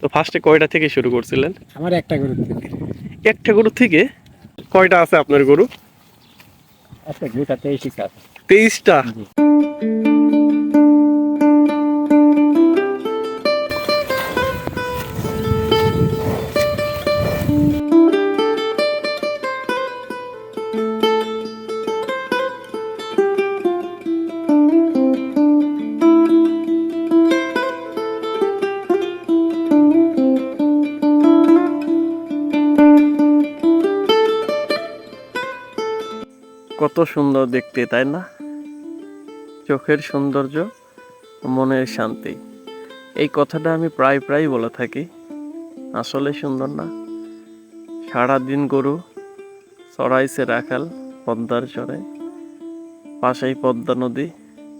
তো ফার্স্টে কয়টা থেকে শুরু করছিলেন? আমার একটা গরু থেকে। একটা গরু থেকে? কয়টা আছে আপনার গরু? একটা গরুটা তেইশই কাজ তেইশটা? কত সুন্দর দেখতে, তাই না? চোখের সৌন্দর্য, মনের শান্তি। এই কথাটা আমি প্রায় প্রায় বলে থাকি। আসলে সুন্দর না। সারাদিন গরু, চড়াইছে রাখাল, পদ্মার চড়ে পাশেই পদ্মা নদী,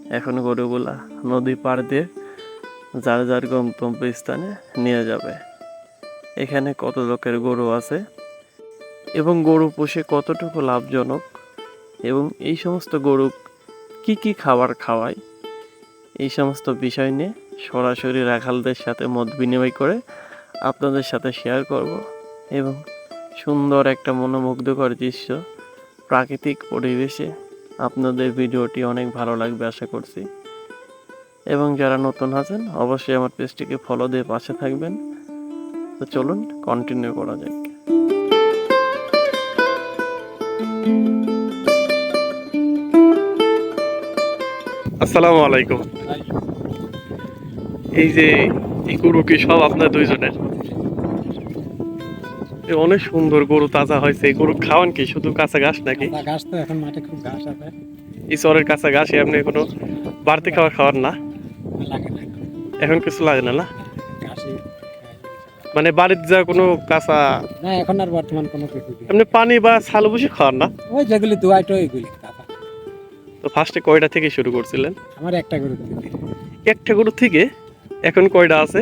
এখন গরুগুলা নদী পার দিয়ে যার যার গন্তব্য স্থানে নিয়ে যাবে। এখানে কত লোকের গরু আছে? এবং গরু পুষে কতটুকু লাভজনক? এবং এই সমস্ত গরু কি কি খাবার খাওয়ায়? এই সমস্ত বিষয় নিয়ে সরাসরি রাখালদের সাথে মত বিনিময় করে আপনাদের সাথে শেয়ার করব এবং সুন্দর একটা মনোমুগ্ধকর দৃশ্য প্রাকৃতিক পরিবেশে আপনাদের ভিডিওটি অনেক ভালো লাগবে আশা করছি। এবং যারা নতুন আছেন, অবশ্যই আমার পেজটিকে ফলো দিয়ে পাশে থাকবেন। তো চলুন কন্টিনিউ করা যাক। আসসালামু আলাইকুম। এই যে এই গরু কি সব আপনার দুইজনের? অনেক সুন্দর গরু তাজা হয়েছে। গরু খাওয়ান কি? শুধু কাঁচা ঘাস নাকি? ঘাস তো এখন মাঠে খুব ঘাস আছে। এই চরের কাঁচা ঘাস এমনি কোনো বাড়তি খাবার খাওয়ার না? এখন। কিছু লাগে না না? মানে বাড়িতে যা কোনো কাঁচা না এখন আর বর্তমান কোনো কিছু। এমনি পানি বা ছাল বসে খাওয়ার না? ওই যেগুলি দুয়াই তো ওইগুলি কাঁচা তো ফার্স্টে কয়টা থেকে শুরু করছিলেন? আমার একটা গরু থেকে একটা গরু থেকে এখন কয়টা আছে?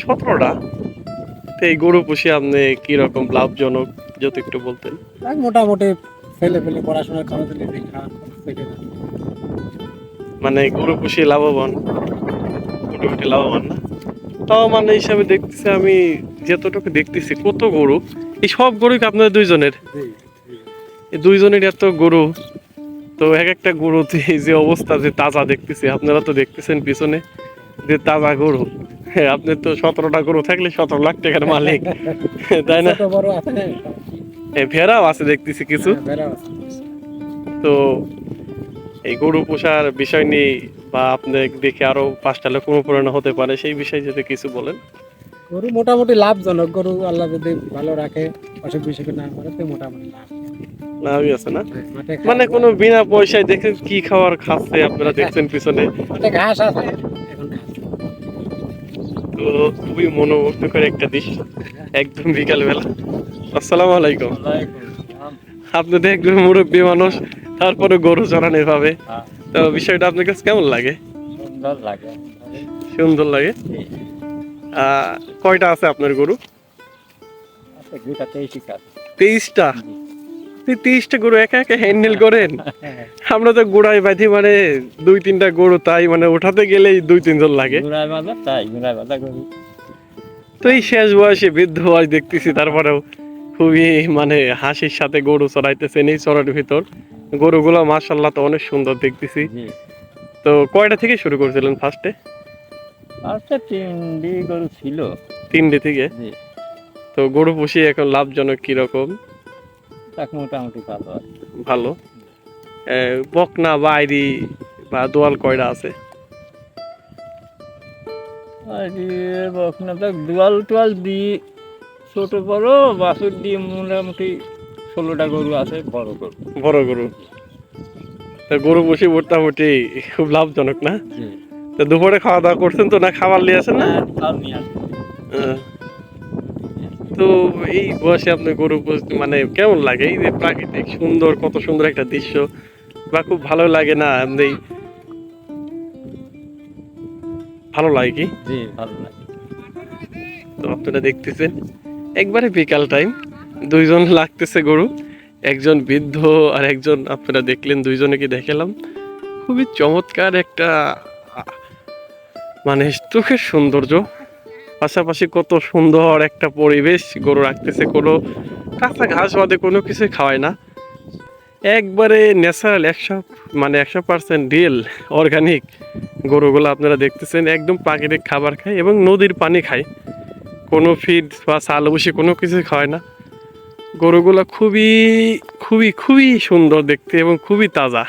সতেরোটা। তো এই গরু পুষে আপনি কীরকম লাভজনক যদি একটু বলতেন? মোটামুটি ফেলে ফেলে পড়াশোনার খরচ মানে গরু পুষে লাভবান? মোটামুটি লাভবান না? তাও মানে হিসাবে দেখতেছি আমি যতটুকু দেখতেছি কত গরু? এই সব গরুই কি আপনাদের দুইজনের। এই দুইজনের এত গরু? তো এক একটা গরুতে এই যে অবস্থা যে তাজা দেখতেছি আপনারা তো দেখতেছেন পিছনে যে তাজা গরু। হ্যাঁ আপনি তো সতেরোটা গরু থাকলে সতেরো লাখ টাকার মালিক। তাই না? ভেড়াও আছে দেখতেছি কিছু। হ্যাঁ। তো এই গরু পোষার বিষয় নিয়ে বা আপনাদের দেখে আরও পাঁচটা লোক অনুপ্রেরণা হতে পারে সেই বিষয়ে যদি কিছু বলেন। গরু মোটামুটি লাভজনক। গরু আল্লাহ যদি ভালো রাখে অসুখ বিসুখ না করে তো মোটামুটি লাভ। লাভই আছে না? মানে কোনো বিনা পয়সায় দেখে কি খাবার খাচ্ছে আপনারা দেখছেন পিছনে? ঘাস আছে তো খুবই মনোমুগ্ধকর একটা দৃশ্য একদম বিকাল বেলা আসসালামু আলাইকুম। আপনি একদম মুরব্বী মানুষ তারপরে গরু চড়ান এভাবে। হ্যাঁ। তো বিষয়টা আপনার কাছে কেমন লাগে? সুন্দর লাগে। সুন্দর লাগে? আহ, কয়টা আছে আপনার গরু? তেইশটা। আপনি তেইশটা গরু একা একা হ্যান্ডেল করেন? আমরা তো গোড়ায় বাঁধি মানে দুই তিনটা গরু তাই মানে ওঠাতে গেলেই দুই তিনজন লাগে। তো এই শেষ বয়সে বৃদ্ধ বয়স দেখতেছি তারপরেও খুবই মানে হাসির সাথে গরু চড়াইতেছেন এই চড়ার ভিতর। গরুগুলো মার্শাল্লাহ তো অনেক সুন্দর দেখতেছি। তো কয়টা থেকে শুরু করেছিলেন ফার্স্টে আচ্ছা তিনটি গরু ছিল। তিনটে থেকে? তো গরু পুষি এখন লাভজনক কীরকম? তাক মোটামুটি ভালো আছে ভালো? বকনা বা আইরি বা দোয়াল কয়টা আছে? আর বকনা তো দুয়াল টুয়াল দি ছোট বড় বাছুর দিয়ে মোটামুটি ষোলোটা গরু আছে বড় গরু। বড় গরু। তো গরু পুষি মোটামুটি খুব লাভজনক না? তো দুপুরে খাওয়া দাওয়া করছেন তো না খাবার নিয়ে আসেন না? তাও নিয়ে আসে আহ, তো এই বয়সে আপনি গরু মানে কেমন লাগে? এই যে প্রাকৃতিক সুন্দর কত সুন্দর একটা দৃশ্য বা খুব ভালো লাগে না? ভালো লাগে কি? জি ভালো লাগে। তো আপনারা দেখতেছেন একবারে বিকাল টাইম দুইজন লাগতেছে গরু একজন বৃদ্ধ আর একজন আপনারা দেখলেন দুইজনে কি দেখালাম। খুবই চমৎকার একটা মানে চোখের সৌন্দর্য। পাশাপাশি কত সুন্দর একটা পরিবেশ গরু রাখতেছে। কোনো কাঁচা ঘাস বাদে কোনো কিছু খাওয়ায় না। একবারে ন্যাচারাল একশো মানে একশো পার্সেন্ট রিয়েল অর্গানিক গরুগুলো আপনারা দেখতেছেন। একদম প্রাকৃতিক খাবার খায় এবং নদীর পানি খায়। কোনো ফিড বা সাল বসে কোনো কিছু খাওয়ায় না। গরুগুলো খুবই খুবই খুবই সুন্দর দেখতে এবং খুবই তাজা।